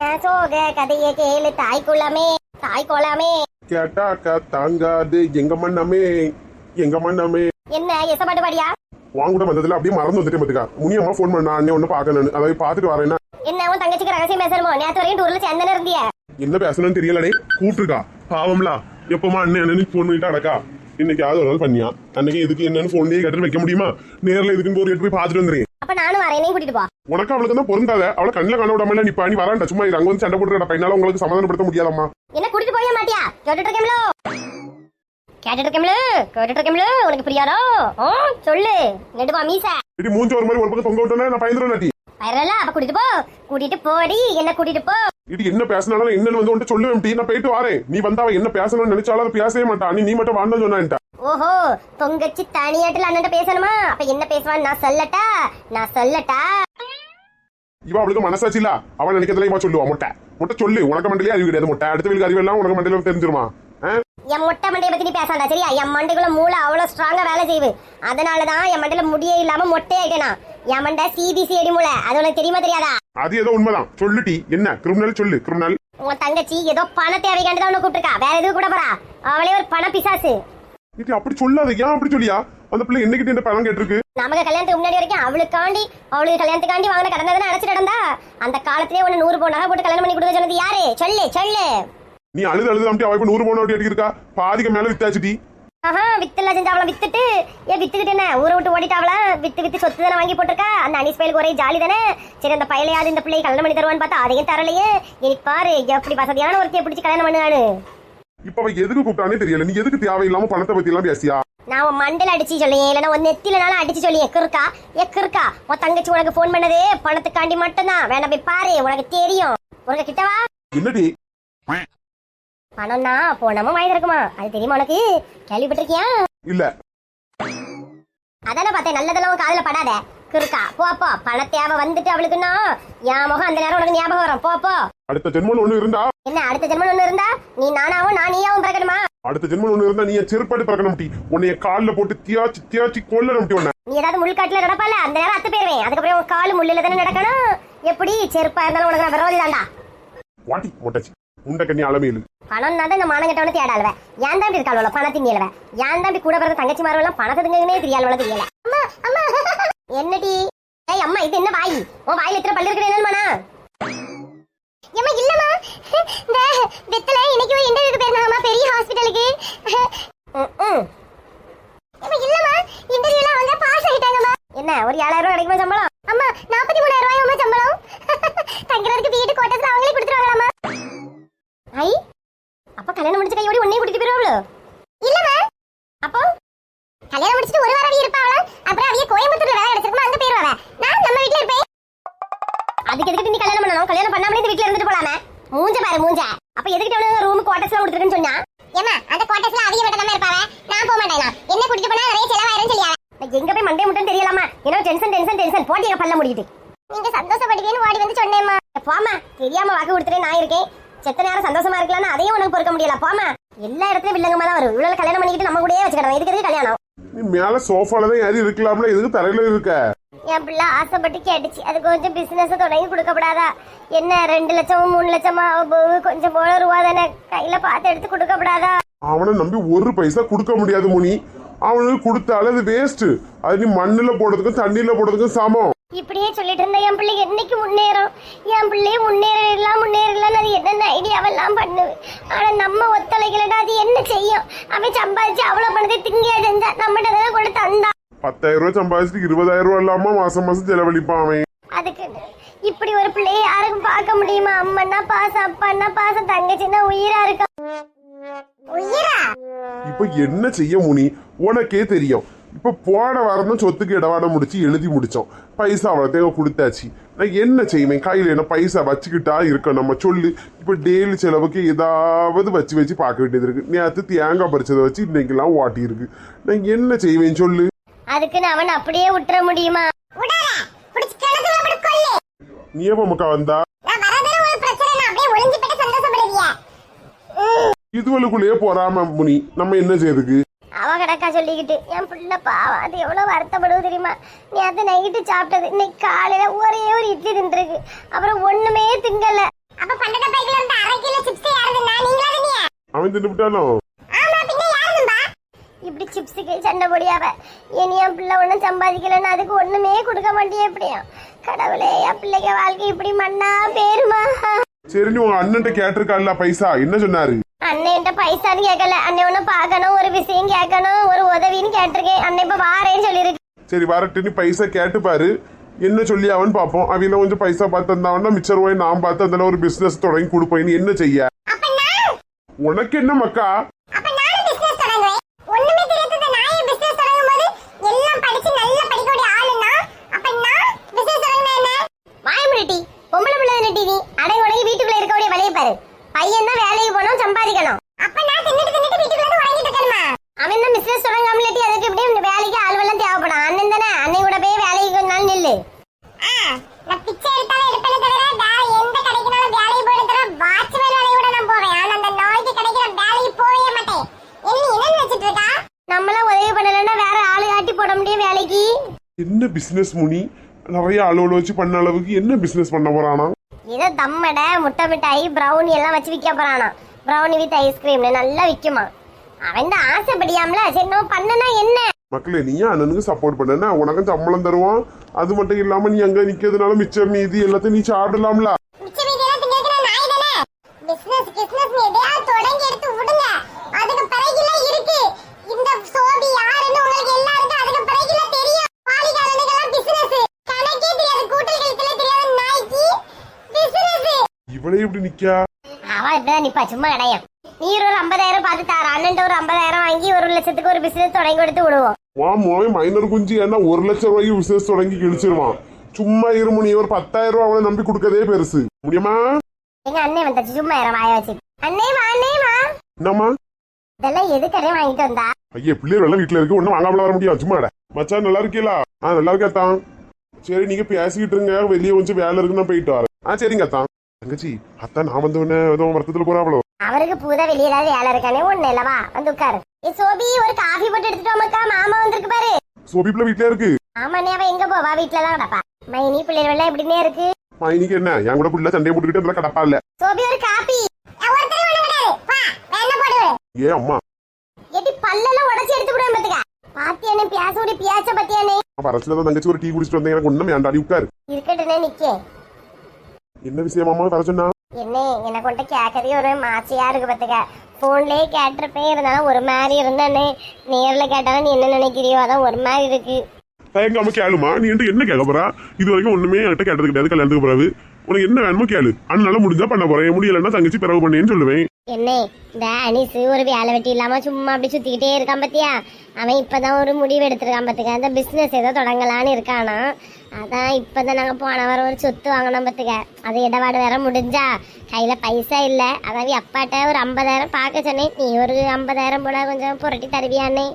சோக கதைய கேளு தாய் குளமே தாய் குளமே கேட்டாக்கா தாங்காது எங்க மண்ணமே எங்க மண்ணமே என்ன எசப்பாட்டு பாடியா? வாங்க கூட வந்ததுல அப்படியே மறந்து வந்துட்டேன் பாத்துக்கா. முனியம்மா ஃபோன் பண்ணா அண்ணே ஒண்ணு பாக்கணும்னு அதை போய் பாத்துட்டு வரேன்னா. என்ன உன் தங்கச்சிக்கு ரகசியம் பேசணுமோ? நேத்து வரைக்கும் டூர்ல சேர்ந்தானே இருந்திய. என்ன பேசணும்னு தெரியலடே. கூப்பிட்டுருக்கா. பாவம்லா எப்பமா அண்ணன் அண்ணன் ஃபோன் பண்ணிட்டு அடக்கா. இன்னைக்கு யாவது ஒரு நாள் பண்ணியா? அன்னைக்கு எதுக்கு என்னன்னு ஃபோன்லயே கேட்டு வைக்க முடியுமா? நேர்ல இதுக்குன்னு ஒரு எட்டு போய் பாத்துட்டு வந்துறேன் அப்ப நானும் வரேன். கூட்டிட்டு போ. உனக்கு அவளுக்கு தான் பொருந்தாத? அவளை கண்ணில் காண விடாமல நீ நீ வரான்டா. சும்மா அங்க வந்து சண்டை போட்டுறா பையனால உங்களுக்கு சமாதானப்படுத்த முடியாதம்மா. என்ன கூட்டிட்டு போய மாட்டியா? கேட்டுட்டு இருக்கேம்ல கேட்டுட்டு இருக்கேம்ல கேட்டுட்டு இருக்கேம்ல உனக்கு புரியாதோ? ஆ, சொல்லு. நெடுவா மீச. இடி மூஞ்சி ஒரு மாதிரி ஒரு பக்கம் தொங்க விட்டோன்னா நான் பயந்துருவேன் நாட்டி. வரல அப்ப கூட்டிட்டு போ. கூட்டிட்டு போடி. என்ன கூட்டிட்டு போ. இது என்ன பேசினாலும் என்னன்னு வந்து உன்கிட்ட சொல்லுவேன் நான் போயிட்டு வரேன். நீ வந்தா அவ என்ன பேசணும்னு நினைச்சாலும் அதை பேசவே மாட்டா. நீ மட்டும் வாழ்ந்து சொன்னான்ட்டா. ஓஹோ தொங்கச்சி தனியாட்டுல அண்ணன் பேசணுமா? அப்ப என்ன பேசுவான்னு நான் சொல்லட்டா? நான் சொல்லட்டா? இவ அவளுக்கு மனசாச்சு இல்ல. அவன் நினைக்கிறதுல இவ சொல்லுவா முட்டை. முட்டை சொல்லு. உனக்கு மண்டலே அறிவு கிடையாது முட்டை. அடுத்த வீட்டுக்கு அறிவு எல்லாம் உனக்கு மண்டல தெரிஞ்சிருமா? என் மொட்டை மண்டையை பத்தி நீ பேசாண்டா சரியா? என் மண்டைக்குள்ள மூளை அவ்வளவு ஸ்ட்ராங்கா வேலை செய்யுது. அதனாலதான் என் மண்டையில முடியே இல்லாம மொட்டை ஆயிட்டேனா என் மண்டை சிபிசிஐடி மூளை. அது உனக்கு தெரியுமா தெரியாதா? அது ஏதோ உண்மைதான். சொல்லு டி. என்ன? கிரிமினல் சொல்லு கிரிமினல் உன் தங்கச்சி ஏதோ பண தேவைக்காண்டு தான் உன்னை கூப்பிட்டுருக்கா. வேற எதுவும் கூட போறா? அவளே ஒரு பண பிசாசு. இது அப்படி சொல்லாத ஏன் அப்படி சொல்லியா? அந்த பிள்ளை என்னைக்கிட்ட இந்த பணம் கேட்டிருக்கு? நமக்கு கல்யாணத்துக்கு முன்னாடி வரைக்கும் அவளுக்காண்டி அவளுக்கு கல்யாணத்துக்காண்டி வாங்கின கடனை தானே அடைச்சு நடந்தா? அந்த காலத்திலே உன்னை நூறு பவுன் நகை போட்டு கல்யாணம் பண்ணி கொடுக்க சொன்னது யாரு? சொல்லு சொல்லு. நீ அழுது அழுது அப்படி அவ இப்ப நூறு பவுன் அப்படி இருக்கா பாதிக்கு மேல வித்தாச்சு டி ஆஹா வித்துல செஞ்சு அவளை வித்துட்டு ஏன் வித்துக்கிட்டு என்ன? ஊரை விட்டு ஓடிட்டாவளா வித்து வித்து சொத்து தானே வாங்கி போட்டிருக்கா? அந்த அனிஸ் பயலுக்கு ஒரே ஜாலி தானே? சரி அந்த பயலையாவது இந்த பிள்ளையை கல்யாணம் பண்ணி தருவான்னு பார்த்தா அதையும் தரலையே. இனி பாரு எப்படி வசதியான ஒருத்தைய பிடிச்சி கல்யாணம் பண்ணுவானு இப்ப அவ எதுக்கு கூப்பிட்டானே தெரியல. நீ எதுக்கு தேவையில்லாம பணத்தை பத்தி எல்லாம் பேசியா? நான் உன் மண்டல அடிச்சு சொல்லியேன் இல்லைன்னா உன் நெத்திலனாலும் அடிச்சு சொல்லியே கிறுக்கா. ஏ கிறுக்கா. உன் தங்கச்சி உனக்கு ஃபோன் பண்ணதே பணத்துக்காண்டி மட்டும்தான். வேணாம் போய் பாரு. உனக்கு தெரியும். உனக்கு கிட்டவா என்னடி? பணம்னா போனமும் வாங்கி இருக்குமா அது தெரியுமா உனக்கு? கேள்விப்பட்டிருக்கியா? இல்ல. அதானே பார்த்தேன். நல்லதெல்லாம் காதுல படாத. கிறுக்கா. போ போ. பண தேவை வந்துட்டு அவளுக்குன்னா என் முகம் அந்த நேரம் உனக்கு ஞாபகம் வரும். போ போ. அடுத்த ஜென்மம் ஒண்ணு இருந்தா? என்ன அடுத்த ஜென்மம் ஒண்ணு இருந்தா? நீ நானாவும் நான் நீயாவும் பிறக்கணுமா? அடுத்த ஜென்மம் ஒண்ணு இருந்தா நீ என் செருப்பாடி பறக்கணும் டி உன்னைய கால்ல போட்டு தியாச்சி தியாச்சி கொல்லணும் டி உன்னை நீ ஏதாவது முள்காட்டுல நடப்பால அந்த நேரம் அத்து போயிருவேன். அதுக்கப்புறம் உன் காலு முள்ளில தானே நடக்கணும்? எப்படி செருப்பா இருந்தாலும் உனக்கு நான் விரோதி தான்டா. வாட்டி மொட்டச்சி. உண்ட கண்ணி அளமையிலு பணம் தான் இந்த மானங்கட்டவன தேடாளுவ ஏன் தான் இப்படி இருக்காள் பணத்தின் மேலவ? ஏன் தான் இப்படி கூட பிறந்த தங்கச்சி மாரெல்லாம் பணத்துக்குங்கன்னே தெரியாளவள தெரியல. அம்மா அம்மா. என்னடி? ஏய் அம்மா இது என்ன வாய்? உன் வாயில எத்தனை பல்லு இருக்கு என்னமா ஏமா இல்லம்மா. இந்த வெத்தல இன்னைக்கு ஒரு இன்டர்வியூக்கு போயிருந்தாங்கம்மா பெரிய ஹாஸ்பிடலுக்கு. இல்லம்மா. இன்டர்வியூல அவங்க பாஸ் ஆயிட்டாங்கம்மா. என்ன ஒரு ஏழாயிரம் ரூபாய் கிடைக்குமா சம்பளம்? அம்மா நாற்பத்தி மூணாயிரம் ரூபாய் சம்பளம்? தங்குறதுக்கு வீட்டு கோட்டத்துல அவங்களே கொடுத்துருவாங்களாம்மா. ஐ அப்ப கல்யாணம் முடிச்ச கையோடி உன்னையும் கூட்டிட்டு போயிருவாங்களோ? மூஞ்ச பாரு மூஞ்ச. அப்ப எதுக்கு அவனுக்கு ரூம் குவார்டர்ஸ்லாம் கொடுத்துருக்குன்னு சொன்னா? ஏமா அந்த குவார்டர்ஸ்ல அவிய மட்டும் தான் இருப்பாங்க நான் போக மாட்டேன்? என்ன கூட்டிட்டு போனா நிறைய செலவாயிரும் சொல்லியாவே எங்க போய் மண்டே முட்டன் தெரியலாமா? ஏன்னா டென்ஷன் டென்ஷன் டென்ஷன் போட்டிய பல்ல முடியுது நீங்க சந்தோஷப்படுவீன்னு ஓடி வந்து சொன்னேம்மா. போமா தெரியாம வாக்கு கொடுத்துட்டே நான் இருக்கேன். செத்த நேரம் சந்தோஷமா இருக்கலாம்னு அதையும் உனக்கு பொறுக்க முடியல. போமா எல்லா இடத்துலயும் வில்லங்கமா தான் வரும். இவ்வளவு கல்யாணம் பண்ணிக்கிட்டு நம்ம கூடயே வச்சுக்கணும் இதுக்கு எதுக்கு கல்யாணம்? நீ மேல சோஃபால தான் ஏறி இருக்கலாம்ல. எதுக்கு தரையில இருக்க? என் பிள்ளை ஆசைப்பட்டு கேட்டுச்சு. அது கொஞ்சம் பிசினஸ் தொடங்கி கொடுக்கப்படாதா? என்ன ரெண்டு லட்சம் மூணு லட்சமா கொஞ்சம் போல ரூபா தானே. கையில பார்த்து எடுத்து கொடுக்கப்படாதா? அவனை நம்பி ஒரு பைசா கொடுக்க முடியாது முனி. அவனுக்கு கொடுத்தாலும் அது வேஸ்ட் அது நீ மண்ணுல போடுறதுக்கும் தண்ணியில போடுறதுக்கும் சமம். இப்படியே சொல்லிட்டு இருந்த என் பிள்ளை என்னைக்கு முன்னேறும்? என் பிள்ளைய முன்னேறலாம் முன்னேறலாம் அது என்னென்ன ஐடியாவெல்லாம் பண்ணுது? ஆனா நம்ம ஒத்துழைக்கலடா அது என்ன செய்யும்? அவன் சம்பாதிச்சு அவ்வளவு பணத்தை திங்கியா செஞ்சா நம்மகிட்ட கொண்டு தந்தா? பத்தாயிரம் ரூபாய் சம்பாதிச்சுட்டு இருபதாயிரம் ரூபாய் இல்லாம மாசம் மாசம் செலவழிப்பான் அவன். அதுக்கு இப்படி ஒரு பிள்ளைய யாருக்கும் பார்க்க முடியுமா? அம்மன்னா பாசம் அப்பான்னா பாசம் தங்கச்சின்னா உயிரா இருக்கா? உயிரா? இப்ப என்ன செய்ய முனி? உனக்கே தெரியும். இப்ப போன வாரம் தான் சொத்துக்கு இடவாட முடிச்சு எழுதி முடிச்சோம். பைசா அவ்வளோத்தையும் கொடுத்தாச்சு. நான் என்ன செய்வேன்? கையில என்ன பைசா வச்சுக்கிட்டா இருக்க நம்ம சொல்லு. இப்ப டெய்லி செலவுக்கு ஏதாவது வச்சு வச்சு பார்க்க வேண்டியது இருக்கு. நேற்று தேங்காய் பறிச்சதை வச்சு இன்னைக்கெல்லாம் ஓட்டி இருக்கு நான் என்ன செய்வேன் சொல்லு? அதுக்குன்னு அவன் அப்படியே விட்டுற முடியுமா? நீ எப்ப மக்கா வந்தா? இதுவளுக்குள்ளேயே போறாம முனி நம்ம என்ன செய்யுதுக்கு அவ கிடக்கா சொல்லிக்கிட்டு என் பிள்ளை பாவம் அது எவ்வளவு வருத்தப்படுவது தெரியுமா? நீ அது நைட்டு சாப்பிட்டது இன்னைக்கு காலையில ஒரே ஒரு இட்லி தின்றுருக்கு. அப்புறம் ஒண்ணுமே திங்கல. அப்ப பண்டக பைக்குல இருந்து அரை கிலோ சிப்ஸ் நீங்களா தானே அவன் தின்னு இப்படி சிப்ஸுக்கு சண்டை பொடியாவ இனி என் பிள்ளை ஒன்றும் சம்பாதிக்கலன்னு அதுக்கு ஒண்ணுமே கொடுக்க மாட்டேன் எப்படியும் கடவுளே என் பிள்ளைங்க வாழ்க்கை இப்படி மண்ணா பேருமா? சரி நீ உங்க அண்ணன்ட்ட கேட்டிருக்கான்ல பைசா? என்ன சொன்னாரு? அண்ணன்ட்ட பைசான்னு கேட்கல அண்ணன் ஒண்ணு பார்க்கணும் ஒரு விஷயம் கேட்கணும் ஒரு உதவின்னு கேட்டிருக்கேன். அண்ணன் இப்ப வாரேன்னு சொல்லியிருக்கு. சரி வரட்டு நீ பைசா கேட்டு பாரு. என்ன சொல்லி அவன் பார்ப்போம் அவன் கொஞ்சம் பைசா பார்த்து தந்தாவன்னா மிச்ச ரூபாய் நான் பார்த்து அதில் ஒரு பிசினஸ் தொடங்கி கொடுப்பேன் என்ன செய்ய? உனக்கு என்ன மக்கா அப்ப நானும் பிசினஸ் தொடங்குவேன் ஒண்ணுமே தெரியாத நான் ஏன் பிசினஸ் தொடங்கும் போது எல்லாம் படிச்சு நல்லா படிக்கக்கூடிய ஆளுன்னா அப்ப நான் பிசினஸ் தொடங்கினா என்ன வாய முடிட்டி பொம்பளை பிள்ளை நட்டி நீ அடங்கி உடங்கி வீட்டுக்குள்ள இருக்கக்கூடிய வழியை பாரு பையன் தான் வேலைக்கு போகணும் சம்பாதிக்கணும். அப்ப நான் தின்னுட்டு தின்னுட்டு வீட்டுக்குள்ள இருந்து உறங்கிட்டு இருக்கணுமா? அவன் தான் பிசினஸ் தொடங்காம இல்லாட்டி அதுக்கு எப்படியும் வேலைக்கு ஆள்வெல்லாம் தேவைப்படும். அண்ணன் தானே அண்ணன் கூட போய் வேலைக்கு கொஞ்ச நாள் நில்லு. நான் பிச்சை எடுத்தாலும் எடுப்பேனே தவிர எந்த கடைக்குனாலும் வேலைக்கு போயிட தவிர வாட்ச்மேன் வேலையை கூட நான் போவேன். ஆனா அந்த நாய்க்கு கிடைக்கிற வேலைக்கு போகவே மாட்டேன். என்ன என்ன நினைச்சிட்டு இருக்கா? நம்மளாம் உதவி பண்ணலன்னா வேற ஆளு காட்டி போட முடியும் வேலைக்கு. என்ன பிசினஸ் முனி? நிறைய அலுவல வச்சு பண்ண அளவுக்கு என்ன பிசினஸ் பண்ண போறானா? ஏதோ தம்மடை முட்டை மிட்டாய் ப்ரௌனி எல்லாம் வச்சு விற்க போறானா. ப்ரௌனி வித் ஐஸ்கிரீம்னு நல்லா விற்குமா அவன் தான் ஆசைப்படியாமல. சரி நம்ம பண்ணனா என்ன? மக்களே நீ அண்ணனுக்கு சப்போர்ட் பண்ணனா உனக்கும் சம்பளம் தருவான். அது மட்டும் இல்லாம நீ அங்க நிக்கிறதுனால மிச்சம் மீதி எல்லாத்தையும் நீ சாப்பிடலாம்ல மிச்ச மீதியெல்லாம் திங்கிறதுக்கு நான் நாய் தானே பிசினஸ் பிசினஸ் எதையாவது தொடங்கி எடுத்து விடுங்க அதுக்கு பிறகுலாம் இருக்கு இந்த சோபி யாருன்னு உங்களுக்கு எல்லாருக்கும் அதுக்கு பிறகுலாம் தெரியும் பாலிகாரனுக்கெல்லாம் பிசினஸ் கணக்கே தெரியாது கூட்டல் கழுத்துல தெரியாத நாய்க்கு பிசினஸ் இவளே இப்படி நிக்கா அவ இப்பதான் நிப்பா சும்மா கிடையாது நீ ஒரு ஐம்பதாயிரம் பார்த்து தார. அண்ணன் ஒரு ஐம்பதாயிரம் வாங்கி ஒரு லட்சத்துக்கு ஒரு பிசினஸ் தொடங்கி கொடுத்து விடுவோம். வா மோய் மைனர் குஞ்சு ஏன்னா ஒரு லட்சம் ரூபாய்க்கு பிசினஸ் தொடங்கி கிழிச்சிருவான். சும்மா இருமு நீ ஒரு பத்தாயிரம் ரூபாய் அவனை நம்பி கொடுக்கறதே பெருசு. முடியுமா? எங்க அண்ணன் வந்தாச்சு சும்மா இரு வாய வச்சு. அண்ணே வா அண்ணே வா. என்னம்மா? இதெல்லாம் எதுக்கடே வாங்கிட்டு வந்தா? ஐயா பிள்ளைகள் எல்லாம் வீட்டுல இருக்கு ஒன்னும் வாங்காமல வர முடியாது. சும்மா. மச்சான் நல்லா இருக்கீங்களா ஆ நல்லா இருக்கத்தான் சரி நீங்க பேசிக்கிட்டு இருங்க. வெளியே கொஞ்சம் வேலை இருக்கு நான் போயிட்டு வரேன். ஆ சரிங்க அத்தான். தங்கச்சி அத்தான் நான் வந்தவொடனே ஏதோ வருத்தத்துல போறாவளோ அவருக்கு பூதா வெளியே ஏதாவது வேலை இருக்கானே ஒண்ணு இல்லவா வந்து உட்காரு. ஏ சோபி ஒரு காஃபி போட்டு எடுத்துட்டு வாமாக்கா மாமா வந்திருக்கு பாரு. சோபிப்புல வீட்டுல இருக்கு? ஆமாண்ணே அவ எங்க போவா? வீட்டுல தான் கிடப்பா. மைனி பிள்ளைகள் எல்லாம் எப்படின்னே இருக்கு. மைனிக்கு என்ன? என் கூட புள்ள சண்டையை போட்டுக்கிட்டு அதெல்லாம் கடப்பா இல்ல? சோபி ஒரு காபி ஏ அம்மா. எடி பல்லெல்லாம் உடைச்சு எடுத்து விடுவேன் பாத்துக்க. பாத்தியானே பியாசோடி பியாச்ச பத்தியானே வரச்சுல தான் தங்கச்சி ஒரு டீ குடிச்சிட்டு வந்தேன். எனக்கு ஒண்ணும் வேண்டாடி உட்காரு. இருக்கட்டுனே நிக்கே. என்ன விஷயமாமா வர சொன்னா? என்ன எனக்கு கொண்ட கேட்கறதே ஒரு மாச்சியா இருக்கு பாத்துக்க போன்லயே கேட்டிருப்பேன் இருந்தாலும் ஒரு மாதிரி இருந்தானே. நேர்ல கேட்டாலும் நீ என்ன நினைக்கிறியோ அதான் ஒரு மாதிரி இருக்கு. தயங்காம கேளுமா? நீ என்கிட்ட என்ன கேட்க போறா? இது வரைக்கும் ஒண்ணுமே என்கிட்ட கேட்டது கிடையாது கல்யாணத்துக்கு பிறகு. உனக்கு என்ன வேணுமோ கேளு. அண்ணனால முடிஞ்சா பண்ண போறேன். முடியலன்னா தங்கச்சி பிறகு பண்ணேன்னு சொல்லுவேன். என்ன இந்த அனிஸ் ஒரு வேலை வெட்டி இல்லாம சும்மா அப்படி சுத்திக்கிட்டே இருக்கான் பாத்தியா? அவன் இப்பதான் ஒரு முடிவு எடுத்திருக்கான் பாத்துக்க. அந்த பிசினஸ் ஏதோ தொடங்கலான்னு இருக்கானா? அதான் இப்பதான் நாங்க போன வாரம் ஒரு சொத்து வாங்கினோம் பாத்துக்க அது இடபாடு வேற முடிஞ்சா கையில பைசா இல்ல. அதாவது அப்பாட்ட ஒரு ஐம்பதாயிரம் பார்க்க சொன்னேன். நீ ஒரு ஐம்பதாயிரம் போல கொஞ்சம் புரட்டி தருவியானே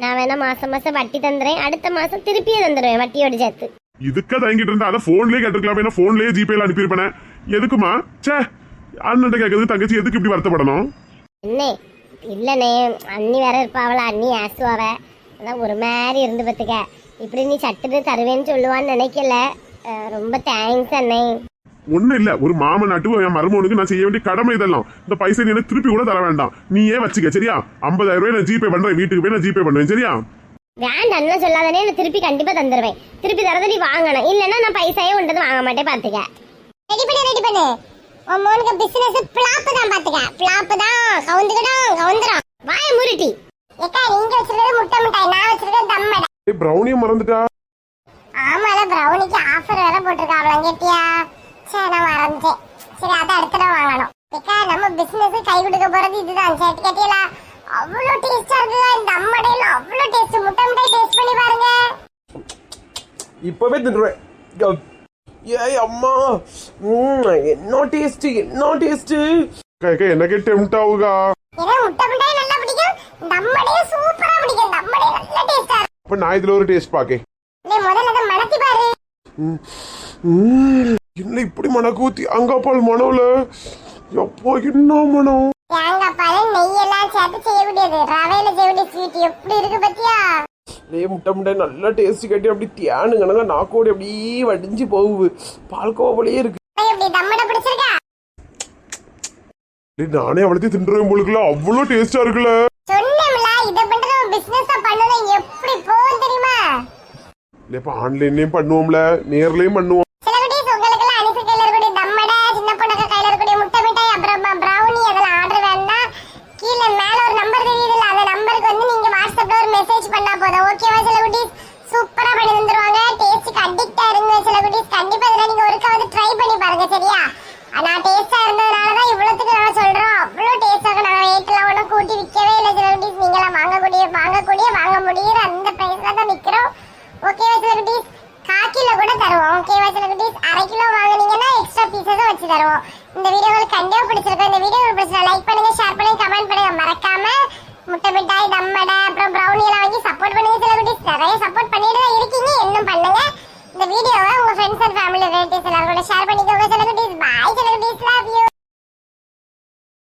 நான் வேணா மாசம் மாசம் வட்டி தந்துடுறேன் அடுத்த மாசம் திருப்பியே தந்துடுவேன் வட்டியோட சேர்த்து. இதுக்கா தயங்கிட்டு இருந்தா அதை போன்லயே கேட்டுக்கலாம் ஏன்னா போன்லயே ஜிபேல அனுப்பியிருப்பேன். எதுக்குமா? ச்சே அண்ணன் கேட்கறது தங்கச்சி எதுக்கு இப்படி வருத்தப்படணும்? என்ன இல்லனே அண்ணி வேற இருப்பாவள அண்ணி ஆசுவாவ. அதான் ஒரு மாதிரி இருந்து பார்த்துக்க. இப்படி நீ சட்டுன்னு தருவேன்னு சொல்லுவான்னு நினைக்கல. அஹ் ரொம்ப தேங்க்ஸ் அண்ணே. ஒண்ணும் இல்ல ஒரு மாமன் நாட்டு என் மருமகனுக்கு நான் செய்ய வேண்டிய கடமை இதெல்லாம். இந்த பைசா நீ எனக்கு திருப்பி கூட தர வேண்டாம். நீயே வச்சுக்க சரியா? ஐம்பதாயிரம் ரூபாய் நான் ஜிபே பண்றேன் வீட்டுக்கு போய் நான் ஜிபே பண்ணுவேன் சரியா? வேண்டாம்னு சொல்லாதனே நான் திருப்பி கண்டிப்பா தந்துடுவேன் திருப்பி தரத நீ வாங்கணும். இல்லைன்னா நான் பைசாயே உண்டது வாங்க மாட்டேன் பாத்துக்க. ரெடி பண்ணு ரெடி பண்ணு. உன் மோனுக்கு பிசினஸ் பிளாப் தான் பாத்துக்க. பிளாப் தான். கவுந்துக்கிடும் கவுந்துரும். வாய முருட்டி ஏக்கா நீங்க வச்சிருக்கிறது முட்டை மிட்டாய் நான் வச்சிருக்கிறது தம்மடை ஏய் பிரௌனியை மறந்துட்டா? ஆமால பிரௌனிக்கு ஆஃபர் வேற போட்டிருக்காங்களாம் கேட்டியா? சரி நான் மறந்துட்டேன். சரி அதை அடுத்த தடவை வாங்கணும். ஏக்கா நம்ம பிசினஸ் கை கொடுக்க போறது இதுதான். சரி கேட்டீங்களா அவ்வளோ டேஸ்டா இருக்குதா? இந்த அம்மடையில அவ்வளோ டேஸ்ட் முட்டை மிட்டாய் டேஸ்ட் பண்ணி பாருங்க. இப்பவே தின்றுவேன். ஏய் அம்மா. என்ன டேஸ்ட் என்ன டேஸ்ட் கேட்க எனக்கு டெம்ட் ஆகுகா ஏன்னா முட்டை மிட்டாய் நல்லா பிடிக்கும். இந்த அம்மடையும் சூப்பரா பிடிக்கும். இந்த அம்மடையும் நல்ல டேஸ்டா அப்ப நான் இதுல ஒரு டேஸ்ட் பாரு. என்ன இப்படி மணக்கூத்தி அங்காப்பால் மனவுல எப்போ என்ன மனம் தேங்காய் பால் நெய் எல்லாம் சேர்த்து செய்யக்கூடியது ரவையில செய்யக்கூடிய ஸ்வீட் எப்படி இருக்கு பத்தியா? முட்டை முட்டை நல்லா டேஸ்ட் கட்டி அப்படி தியானுங்கனங்க நாக்கோடி அப்படியே வடிஞ்சு போகுது. பால்கோவா போலயே இருக்கு. நானே அவ்வளோத்தையும் திண்டுறேன் போலுக்குல. அவ்வளோ டேஸ்டா இருக்குல்ல சொன்னேன்ல இதை பண்றது பிசினஸா பண்ணணும் எப்படி போகும் தெரியுமா இல்ல ஆன்லைன்லயும் பண்ணுவோம்ல நேர்லயும் பண்ணுவோம். சொல்றோம். கூட்டி விற்கவே இல்லை சில நீங்களாம் வாங்கக்கூடிய வாங்கக்கூடிய வாங்க முடியுற அந்த பிரைஸ்ல தான் விற்கிறோம் ஓகேவா சில குட்டீஸ் காக்கில கூட தருவோம். ஓகேவா சில குட்டீஸ் அரை கிலோ வாங்குனீங்கன்னா எக்ஸ்ட்ரா பீசஸும் வச்சு தருவோம். இந்த வீடியோ உங்களுக்கு கண்டிப்பா பிடிச்சிருக்கும். இந்த வீடியோ உங்களுக்கு லைக் பண்ணுங்க ஷேர் பண்ணுங்க கமெண்ட் பண்ணுங்க. மறக்காம முட்டை மிட்டாய் தம்மடை அப்புறம் ப்ரௌனி எல்லாம் வாங்கி சப்போர்ட் பண்ணுங்க சில குட்டீஸ் நிறைய சப்போர்ட் பண்ணிட்டு தான் இருக்கீங்க. இன்னும் பண்ணுங்க. இந்த வீடியோவை உங்க ஃப்ரெண்ட்ஸ் அண்ட் ஃபேமிலி ரிலேட்டிவ்ஸ் எல்லாரும் கூட ஷேர் பண்ணிக்கோங்க. சில குட்டீஸ் பாய் சில குட்டீஸ் லவ் யூ